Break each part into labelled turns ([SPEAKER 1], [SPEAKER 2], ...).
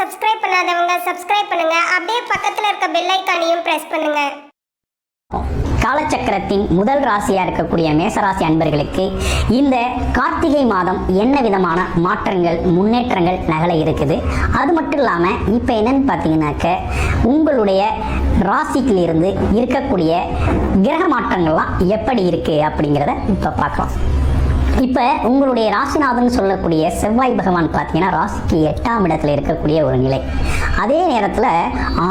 [SPEAKER 1] Subscribe பண்ணாதவங்க subscribe பண்ணுங்க. அப்படியே பக்கத்துல இருக்க பெல் ஐக்கானையும் பிரஸ் பண்ணுங்க.
[SPEAKER 2] காலச்சக்கரத்தின் முதல் ராசியா இருக்கக்கூடிய மேசராசி அன்பர்களுக்கு இந்த கார்த்திகை மாதம் என்ன விதமான மாற்றங்கள் முன்னேற்றங்கள் நகல இருக்குது? அது மட்டும் இல்லாமல் இப்போ என்னன்னு பார்த்தீங்கன்னாக்க உங்களுடைய ராசிக்கிலிருந்து இருக்கக்கூடிய கிரக மாற்றங்கள்லாம் எப்படி இருக்கு அப்படிங்கிறத இப்போ பார்க்கலாம். இப்போ உங்களுடைய ராசிநாதன் சொல்லக்கூடிய செவ்வாய் பகவான் பார்த்தீங்கன்னா ராசிக்கு எட்டாம் இடத்துல இருக்கக்கூடிய ஒரு நிலை. அதே நேரத்தில்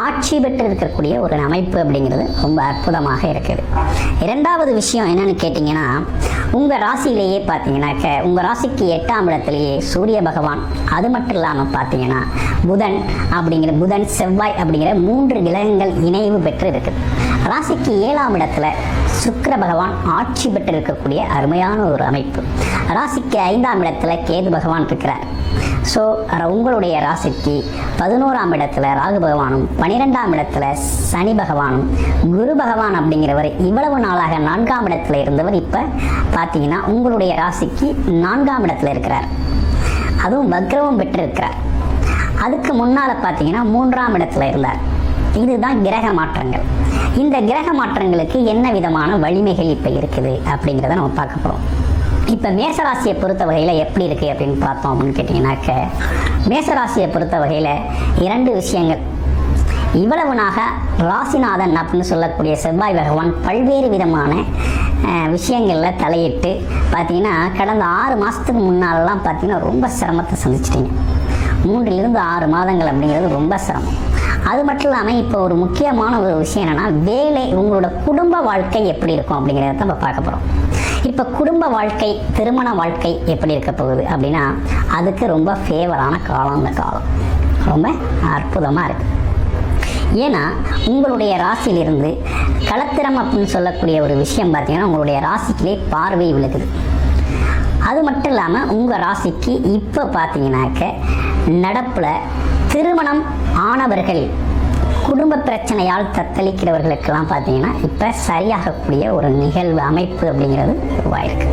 [SPEAKER 2] ஆட்சி பெற்று இருக்கக்கூடிய ஒரு அமைப்பு அப்படிங்கிறது ரொம்ப அற்புதமாக இருக்குது. இரண்டாவது விஷயம் என்னன்னு கேட்டிங்கன்னா உங்கள் ராசியிலேயே பார்த்தீங்கன்னாக்க உங்கள் ராசிக்கு எட்டாம் இடத்துலேயே சூரிய பகவான். அது மட்டும் இல்லாமல் பார்த்தீங்கன்னா புதன் அப்படிங்கிற புதன் செவ்வாய் அப்படிங்கிற மூன்று கிரகங்கள் இணைவு பெற்று இருக்குது. ராசிக்கு ஏழாம் இடத்துல சுக்கிர பகவான் ஆட்சி பெற்று இருக்கக்கூடிய அருமையான ஒரு அமைப்பு. ராசிக்கு ஐந்தாம் இடத்துல கேது பகவான் இருக்கிறார். ஸோ உங்களுடைய ராசிக்கு பதினோராம் இடத்துல ராகு பகவானும் பனிரெண்டாம் இடத்துல சனி பகவானும் குரு பகவான் அப்படிங்கிறவர் இவ்வளவு நாளாக நான்காம் இடத்துல இருந்தவர் இப்போ பார்த்தீங்கன்னா உங்களுடைய ராசிக்கு நான்காம் இடத்துல இருக்கிறார். அதுவும் வக்ரவம் பெற்றிருக்கிறார். அதுக்கு முன்னால் பார்த்தீங்கன்னா மூன்றாம் இடத்துல இருந்தார். இதுதான் கிரக மாற்றங்கள். இந்த கிரக மாற்றங்களுக்கு என்ன விதமான வலிமைகள் இப்போ இருக்குது அப்படிங்கிறத நம்ம பார்க்க போகிறோம் இப்போ மேசராசியை பொறுத்த வகையில் எப்படி இருக்குது அப்படின்னு பார்த்தோம் அப்படின்னு கேட்டிங்கனாக்க மேசராசியை பொறுத்த வகையில் இரண்டு விஷயங்கள். இவ்வளவு நாக ராசிநாதன் அப்படின்னு சொல்லக்கூடிய செவ்வாய் பகவான் பல்வேறு விதமான அஹ், விஷயங்களில் தலையிட்டு பார்த்தீங்கன்னா கடந்த ஆறு மாதத்துக்கு முன்னாலெல்லாம் பார்த்தீங்கன்னா ரொம்ப சிரமத்தை சந்திச்சிட்டீங்க. மூன்றிலிருந்து ஆறு மாதங்கள் அப்படிங்கிறது ரொம்ப சிரமம். அது மட்டும் இல்லாமல் இப்போ ஒரு முக்கியமான ஒரு விஷயம் என்னென்னா வேலை உங்களோட குடும்ப வாழ்க்கை எப்படி இருக்கும் அப்படிங்கிறத தான் நம்ம பார்க்க போகிறோம் இப்போ குடும்ப வாழ்க்கை திருமண வாழ்க்கை எப்படி இருக்க போகுது அப்படின்னா அதுக்கு ரொம்ப ஃபேவரான காலம் இந்த காலம். ரொம்ப அற்புதமாக இருக்குது ஏன்னா உங்களுடைய ராசியிலிருந்து கலத்திரம் அப்படின்னு சொல்லக்கூடிய ஒரு விஷயம் பார்த்தீங்கன்னா உங்களுடைய ராசிக்கிலே பார்வை விழுகுது. அது மட்டும் இல்லாமல் உங்கள் ராசிக்கு இப்போ பார்த்தீங்கன்னாக்க நடப்பில் திருமணம் ஆனவர்கள் குடும்ப பிரச்சனையால் தத்தளிக்கிறவர்களுக்கெல்லாம் பார்த்தீங்கன்னா இப்போ சரியாகக்கூடிய ஒரு நிகழ்வு அமைப்பு அப்படிங்கிறது உருவாயிருக்கு.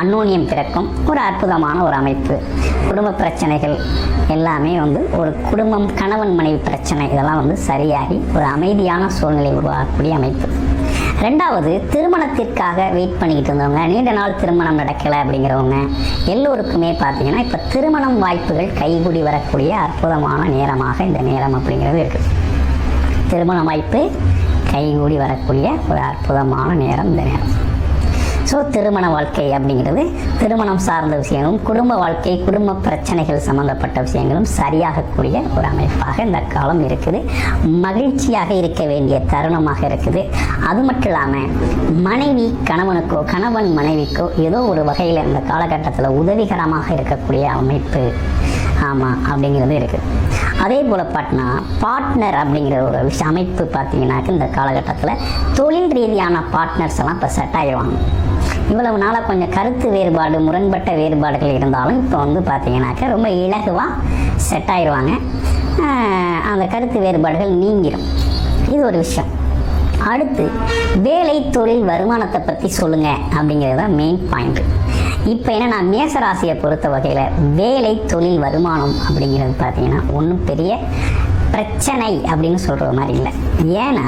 [SPEAKER 2] அன்னோனியம் பிறக்கும். ஒரு அற்புதமான ஒரு அமைப்பு. குடும்ப பிரச்சனைகள் எல்லாமே வந்து ஒரு குடும்பம் கணவன் மனைவி பிரச்சனை இதெல்லாம் வந்து சரியாகி ஒரு அமைதியான சூழ்நிலை உருவாகக்கூடிய அமைப்பு. ரெண்டாவது திருமணத்திற்காக வெயிட் பண்ணிக்கிட்டு இருந்தவங்க நீண்ட நாள் திருமணம் நடக்கலை அப்படிங்கிறவங்க எல்லோருக்குமே பார்த்தீங்கன்னா இப்போ திருமணம் வாய்ப்புகள் கைகூடி வரக்கூடிய அற்புதமான நேரமாக இந்த நேரம் அப்படிங்கிறது இருக்குது திருமண வாய்ப்பு கைகூடி வரக்கூடிய ஒரு அற்புதமான நேரம் இந்த நேரம். ஸோ திருமண வாழ்க்கை அப்படிங்கிறது திருமணம் சார்ந்த விஷயங்களும் குடும்ப வாழ்க்கை குடும்ப பிரச்சனைகள் சம்பந்தப்பட்ட விஷயங்களும் சரியாகக்கூடிய ஒரு அமைப்பாக இந்த காலம் இருக்குது. மகிழ்ச்சியாக இருக்க வேண்டிய தருணமாக இருக்குது. அது மட்டும் இல்லாமல் மனைவி கணவனுக்கோ கணவன் மனைவிக்கோ ஏதோ ஒரு வகையில் இந்த காலகட்டத்தில் உதவிகரமாக இருக்கக்கூடிய அமைப்பு. ஆமாம் அப்படிங்கிறது இருக்குது அதே போல் பார்த்தீங்கன்னா பார்ட்னர் அப்படிங்கிற ஒரு விஷய அமைப்பு பார்த்தீங்கன்னாக்க இந்த காலகட்டத்தில் தொழில் ரீதியான பார்ட்னர்ஸ் எல்லாம் இப்போ செட் ஆகிடுவாங்க இவ்வளவு நாளாக கொஞ்சம் கருத்து வேறுபாடு முரண்பட்ட வேறுபாடுகள் இருந்தாலும் இப்போ வந்து பார்த்தீங்கன்னாக்க ரொம்ப இலகுவாக செட் ஆயிடுவாங்க அந்த கருத்து வேறுபாடுகள் நீங்கிடும் இது ஒரு விஷயம். அடுத்து வேலை தொழில் வருமானத்தை பற்றி சொல்லுங்கள் அப்படிங்கிறது தான் மெயின் பாயிண்ட் இப்போ என்னன்னா மேசராசியை பொறுத்த வகையில் வேலை தொழில் வருமானம் அப்படிங்கிறது பார்த்தீங்கன்னா ஒன்றும் பெரிய பிரச்சனை அப்படின்னு சொல்கிற மாதிரி இல்லை. ஏன்னா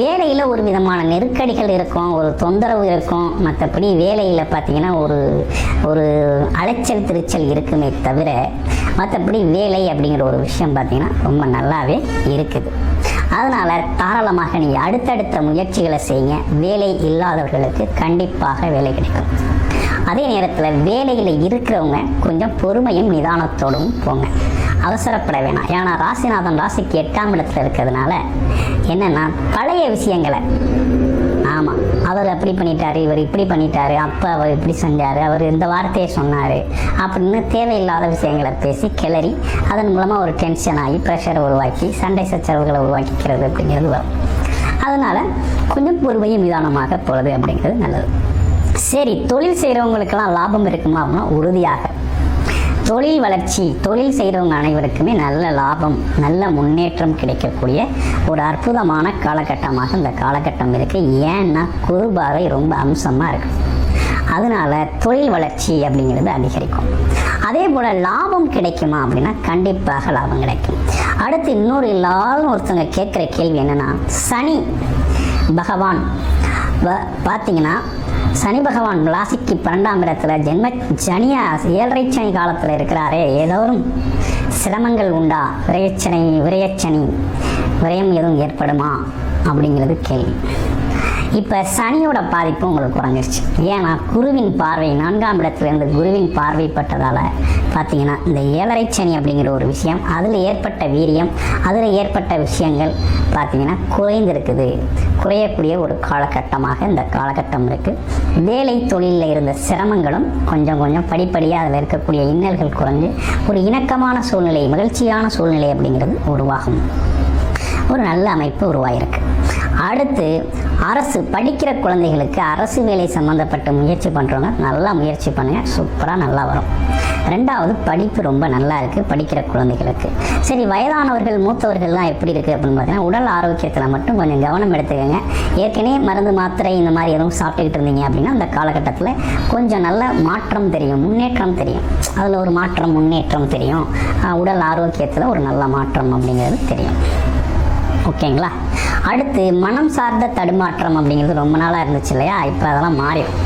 [SPEAKER 2] வேலையில் ஒரு விதமான நெருக்கடிகள் இருக்கும் ஒரு தொந்தரவு இருக்கும். மற்றபடி வேலையில் பார்த்தீங்கன்னா ஒரு ஒரு அலைச்சல் திருச்சல் இருக்குமே தவிர மற்றபடி வேலை அப்படிங்கிற ஒரு விஷயம் பார்த்தீங்கன்னா ரொம்ப நல்லாவே இருக்குது. அதனால் தாராளமாக நீங்கள் அடுத்தடுத்த முயற்சிகளை செய்யுங்க. வேலை இல்லாதவர்களுக்கு கண்டிப்பாக வேலை கிடைக்கும். அதே நேரத்தில் வேலையில் இருக்கிறவங்க கொஞ்சம் பொறுமையும் நிதானத்தோடும் போங்க. அவசரப்பட வேணாம். ஏன்னா ராசிநாதன் ராசிக்கு எட்டாம் இடத்துல இருக்கிறதுனால என்னென்னா பழைய விஷயங்களை. ஆமாம் அவர் அப்படி பண்ணிட்டாரு இவர் இப்படி பண்ணிட்டாரு அப்போ அவர் இப்படி செஞ்சார் அவர் இந்த வார்த்தையை சொன்னார் அப்படின்னு தேவையில்லாத விஷயங்களை பேசி கிளறி அதன் மூலமாக ஒரு டென்ஷன் ஆகி ப்ரெஷரை உருவாக்கி சண்டை சச்சரவுகளை உருவாக்கிக்கிறது அப்படிங்கிறது வரும். அதனால் கொஞ்சம் பொறுமையும் நிதானமாக போகிறது அப்படிங்கிறது நல்லது. சரி தொழில் செய்கிறவங்களுக்கெல்லாம் லாபம் இருக்குமா? அப்படின்னா உறுதியாக. தொழில் வளர்ச்சி தொழில் செய்கிறவங்க அனைவருக்குமே நல்ல லாபம் நல்ல முன்னேற்றம் கிடைக்கக்கூடிய ஒரு அற்புதமான காலகட்டமாக இந்த காலகட்டம் இருக்குது ஏன்னா குருபாவை ரொம்ப அம்சமாக இருக்குது அதனால தொழில் வளர்ச்சி அப்படிங்கிறது அதிகரிக்கும். அதே போல் லாபம் கிடைக்குமா அப்படின்னா கண்டிப்பாக லாபம் கிடைக்கும். அடுத்து இன்னொரு எல்லாரும் ஒருத்தவங்க கேட்குற கேள்வி என்னன்னா சனி பகவான் பார்த்தீங்கன்னா சனி பகவான் ராசிக்கு பன்னெண்டாம் இடத்துல ஜென்ம ஜனியா ஏழரை சனி காலத்தில் இருக்கிறாரே ஏதோறும் சிரமங்கள் உண்டா? விரையச்சனை விரையச்சனி. விரயம் எதுவும் ஏற்படுமா? அப்படிங்கிறது கேள்வி. இப்போ சனியோட பாதிப்பு உங்களுக்கு குறைஞ்சிருச்சு. ஏன்னா குருவின் பார்வை நான்காம் இடத்துலேருந்து குருவின் பார்வைப்பட்டதால் பார்த்தீங்கன்னா இந்த ஏழரை சனி அப்படிங்கிற ஒரு விஷயம் அதில் ஏற்பட்ட வீரியம் அதில் ஏற்பட்ட விஷயங்கள் பார்த்தீங்கன்னா குறைந்திருக்குது. குறையக்கூடிய ஒரு காலகட்டமாக இந்த காலகட்டம் இருக்குது வேலை தொழிலில் இருந்த சிரமங்களும் கொஞ்சம் கொஞ்சம் படிப்படியாக அதில் இருக்கக்கூடிய இன்னல்கள் குறைஞ்சு ஒரு இணக்கமான சூழ்நிலை மகிழ்ச்சியான சூழ்நிலை அப்படிங்கிறது உருவாகும். ஒரு நல்ல அமைப்பு உருவாயிருக்கு. அடுத்து அரசு படிக்கிற குழந்தைகளுக்கு அரசு வேலை சம்மந்தப்பட்ட முயற்சி பண்ணுறவங்க நல்லா முயற்சி பண்ணுங்கள் சூப்பராக நல்லா வரும். ரெண்டாவது படிப்பு ரொம்ப நல்லா இருக்குது படிக்கிற குழந்தைகளுக்கு. சரி வயதானவர்கள் மூத்தவர்கள்லாம் எப்படி இருக்குது அப்படின்னு பார்த்தீங்கன்னா உடல் ஆரோக்கியத்தில் மட்டும் கொஞ்சம் கவனம் எடுத்துக்கோங்க. ஏற்கனவே மருந்து மாத்திரை இந்த மாதிரி எதுவும் சாப்பிட்டுக்கிட்டு இருந்தீங்க அப்படின்னா அந்த காலகட்டத்தில் கொஞ்சம் நல்ல மாற்றம் தெரியும் முன்னேற்றம் தெரியும். அதில் ஒரு மாற்றம் முன்னேற்றம் தெரியும். உடல் ஆரோக்கியத்தில் ஒரு நல்ல மாற்றம் அப்படிங்கிறது தெரியும். ஓகேங்களா? அடுத்து மனம் சார்ந்த தடுமாற்றம் அப்படிங்கிறது ரொம்ப நாளாக இருந்துச்சு இல்லையா? இப்போ அதெல்லாம் மாறிடும்.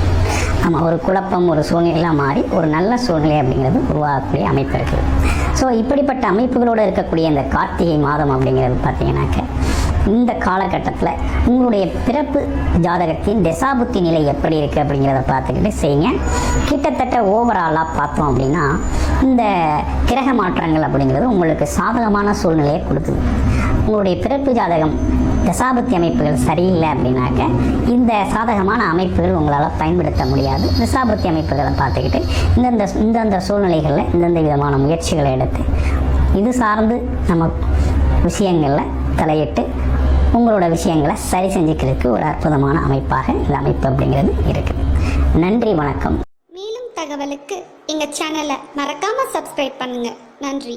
[SPEAKER 2] நம்ம ஒரு குழப்பம் ஒரு சூழ்நிலையெல்லாம் மாறி ஒரு நல்ல சூழ்நிலை அப்படிங்கிறது உருவாகக்கூடிய அமைப்பு இருக்குது ஸோ இப்படிப்பட்ட அமைப்புகளோடு இருக்கக்கூடிய இந்த கார்த்திகை மாதம் அப்படிங்கிறது பார்த்தீங்கன்னாக்க இந்த காலகட்டத்தில் உங்களுடைய பிறப்பு ஜாதகத்தின் தசாபுத்தி நிலை எப்படி இருக்குது அப்படிங்கிறத பார்த்துக்கிட்டு செய்யுங்க. கிட்டத்தட்ட ஓவராலாக பார்த்தோம் அப்படின்னா இந்த கிரக மாற்றங்கள் அப்படிங்கிறது உங்களுக்கு சாதகமான சூழ்நிலையை கொடுக்குது. உங்களுடைய பிறப்பு ஜாதகம் தசாபத்தி அமைப்புகள் சரியில்லை அப்படின்னாக்க இந்த சாதகமான அமைப்புகள் உங்களால் பயன்படுத்த முடியாது. தசாபத்தி அமைப்புகளை பார்த்துக்கிட்டு இந்தந்த இந்தந்த சூழ்நிலைகளில் இந்தந்த விதமான முயற்சிகளை எடுத்து இது சார்ந்து நம்ம விஷயங்களில் தலையிட்டு உங்களோட விஷயங்களை சரி செஞ்சுக்கிறதுக்கு ஒரு அற்புதமான அமைப்பாக இந்த அமைப்பு அப்படிங்கிறது இருக்குது நன்றி வணக்கம்.
[SPEAKER 3] மேலும் தகவலுக்கு எங்கள் சேனலை மறக்காமல் சப்ஸ்கிரைப் பண்ணுங்கள் நன்றி.